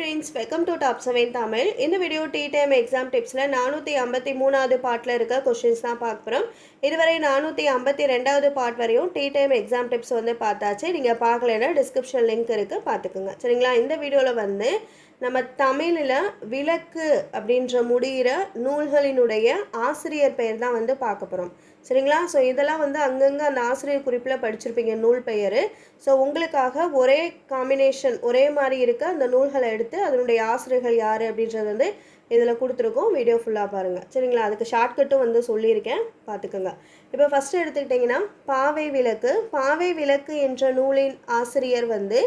Friends welcome to top seven Tamil இந்த video D time exam டிப்ஸில் நானூற்றி ஐம்பத்தி மூணாவது பார்ட்டில் இருக்க கொஷின்ஸ் தான் பார்க்க போகிறோம் இதுவரை நானூற்றி ஐம்பத்தி ரெண்டாவது பார்ட் வரையும் டி டைம் எக்ஸாம் டிப்ஸ் வந்து பார்த்தாச்சு. நீங்கள் பார்க்கலன்னா டிஸ்கிரிப்ஷன் லிங்க் இருக்குது பார்த்துக்குங்க. சரிங்களா? இந்த வீடியோவில் வந்து நம்ம தமிழில் விளக்கு அப்படின்ற முடிகிற நூல்களினுடைய ஆசிரியர் பெயர் தான் வந்து பார்க்க போகிறோம் சரிங்களா? ஸோ இதெல்லாம் வந்து அங்கங்கே அந்த ஆசிரியர் குறிப்பில் படிச்சிருப்பீங்க நூல் பெயர். ஸோ உங்களுக்காக ஒரே காம்பினேஷன் ஒரே மாதிரி இருக்க அந்த நூல்களை எடுத்து அதனுடைய ஆசிரியர்கள் யார் அப்படின்றது வந்து இதில் கொடுத்துருக்கோம். வீடியோ ஃபுல்லாக பாருங்கள் சரிங்களா? அதுக்கு ஷார்ட்கட்டும் வந்து சொல்லியிருக்கேன். பார்த்துக்கோங்க. இப்போ ஃபஸ்ட்டு எடுத்துக்கிட்டிங்கன்னா பாவை விளக்கு. பாவை விளக்கு என்ற நூலின் ஆசிரியர் வந்து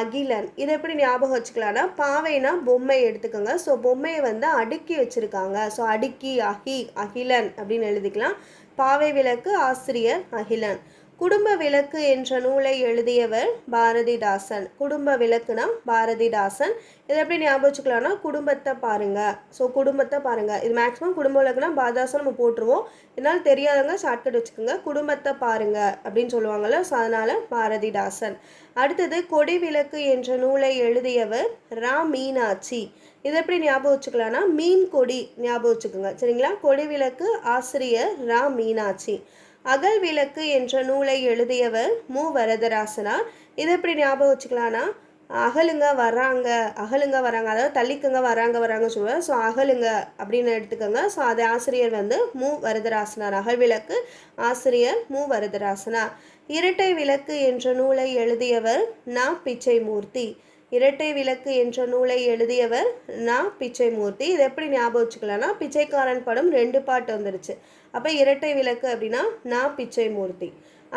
அகிலன். இதை எப்படி ஞாபகம் வச்சுக்கலாம்னா பாவைனா பொம்மை எடுத்துக்கோங்க. ஸோ பொம்மையை வந்து அடுக்கி வச்சுருக்காங்க. ஸோ அடுக்கி அகி அகிலன் அப்படின்னு எழுதிக்கலாம். பாவை விளக்கு ஆசிரியர் அகிலன். குடும்ப விளக்கு என்ற நூலை எழுதியவர் பாரதிதாசன். குடும்ப விளக்குனா பாரதிதாசன். இதை எப்படி ஞாபகம் வச்சுக்கலாம்னா குடும்பத்தை பாருங்கள் ஸோ குடும்பத்தை பாருங்கள் இது மேக்ஸிமம் குடும்ப விளக்குனா பாரதாசன் நம்ம போட்டுருவோம். இதனால் தெரியாதவங்க ஷார்ட்கட் வச்சுக்கோங்க. குடும்பத்தை பாருங்க அப்படின்னு சொல்லுவாங்கள்ல ஸோ அதனால் பாரதிதாசன். அடுத்தது கொடி விளக்கு என்ற நூலை எழுதியவர் ரா மீனாட்சி. இதை எப்படி ஞாபகம் வச்சுக்கலாம்னா மீன் கொடி ஞாபகம் வச்சுக்கோங்க. சரிங்களா? கொடி விளக்கு ஆசிரியர் ரா மீனாட்சி. அகல் விளக்கு என்ற நூலை எழுதியவர் மு. வரதராசனார். இதை எப்படி ஞாபகம் வச்சுக்கலாம்னா அகலுங்க வராங்க அகலுங்க வராங்க அதாவது தள்ளிக்குங்க வராங்க வராங்க சொல்லுவாங்க. ஸோ அகலுங்க அப்படின்னு எடுத்துக்கோங்க. ஸோ அது ஆசிரியர் வந்து மு. வரதராசனார். அகல் விளக்கு ஆசிரியர் மு. வரதராசனார். இரட்டை விளக்கு என்ற நூலை எழுதியவர் நா. பிச்சைமூர்த்தி. இரட்டை விளக்கு என்ற நூலை எழுதியவர் நா. பிச்சைமூர்த்தி. இது எப்படி ஞாபகம் வச்சுக்கலாம்னா பிச்சைக்காரன் படம் ரெண்டு பாட்டு வந்துருச்சு. அப்போ இரட்டை விளக்கு அப்படின்னா நா. பிச்சைமூர்த்தி.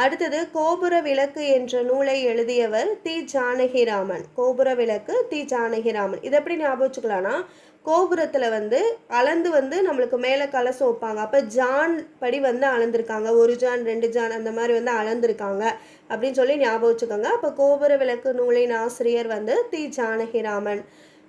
அடுத்தது கோபுர விளக்கு என்ற நூலை எழுதியவர் தி. ஜானகிராமன். கோபுர விளக்கு தி. ஜானகிராமன். இதை எப்படி ஞாபகம் வச்சுக்கலாம்னா கோபுரத்தில் வந்து அளந்து வந்து நம்மளுக்கு மேலே கலசம் வைப்பாங்க. அப்போ ஜான் படி வந்து அளந்துருக்காங்க. ஒரு ஜான் ரெண்டு ஜான் அந்த மாதிரி வந்து அளந்துருக்காங்க அப்படின்னு சொல்லி ஞாபகம் வச்சுக்கோங்க. அப்போ கோபுர விளக்கு நூலின் ஆசிரியர் வந்து தி. ஜானகிராமன்.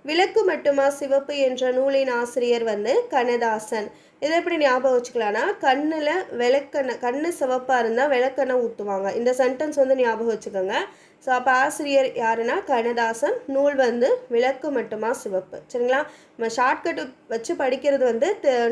விளக்கு மட்டுமா சிவப்பு என்ற நூலின் ஆசிரியர் வந்து கண்ணதாசன். இதை எப்படி ஞாபகம் வச்சுக்கலாம்னா கண்ணில் விளக்கெண்ணெய் கண்ணு சிவப்பாக இருந்தால் விளக்கெண்ணெய் ஊற்றுவாங்க இந்த சென்டென்ஸ் வந்து ஞாபகம் வச்சுக்கோங்க. ஸோ அப்போ ஆசிரியர் யாருன்னா கண்ணதாசன் நூல் வந்து விளக்கு மட்டுமா சிவப்பு. சரிங்களா? நம்ம ஷார்ட்கட் வச்சு படிக்கிறது வந்து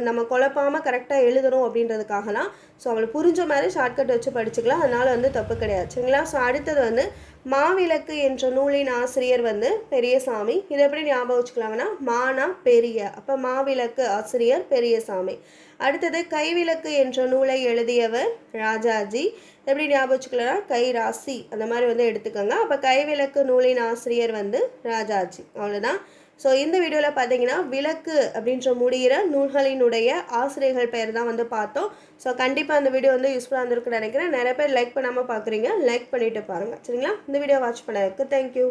நம்ம குழப்பாமல் கரெக்டாக எழுதணும் அப்படின்றதுக்காகலாம். ஸோ அவங்களுக்கு புரிஞ்ச மாதிரி ஷார்ட்கட் வச்சு படிச்சுக்கலாம். அதனால் வந்து தப்பு கிடையாது. சரிங்களா? ஸோ அடுத்தது வந்து மாவிளக்கு என்ற நூலின் ஆசிரியர் வந்து பெரியசாமி. இதை எப்படி ஞாபகம் வச்சுக்கலாங்கன்னா மானா பெரிய. அப்போ மாவிளக்கு ஆசிரியர் பெரியசாமி. அடுத்தது கைவிளக்கு என்ற நூலை எழுதியவர் ராஜாஜி. எப்படி ஞாபகம் வச்சுக்கலன்னா கை ராசி அந்த மாதிரி வந்து எடுத்துக்கோங்க. அப்போ கைவிளக்கு நூலின் ஆசிரியர் வந்து ராஜாஜி. அவ்வளோதான் ஸோ இந்த வீடியோவில் பார்த்தீங்கன்னா விளக்கு அப்படின்ற முடிகிற நூல்களினுடைய ஆசிரியர்கள் பெயர் தான் வந்து பார்த்தோம். ஸோ கண்டிப்பாக அந்த வீடியோ வந்து யூஸ்ஃபுல்லாக இருந்திருக்குன்னு நினைக்கிறேன். நிறைய பேர் லைக் பண்ணாமல் பார்க்குறீங்க லைக் பண்ணிவிட்டு பாருங்கள் சரிங்களா? இந்த வீடியோ வாட்ச் பண்ணதுக்கு தேங்க்யூ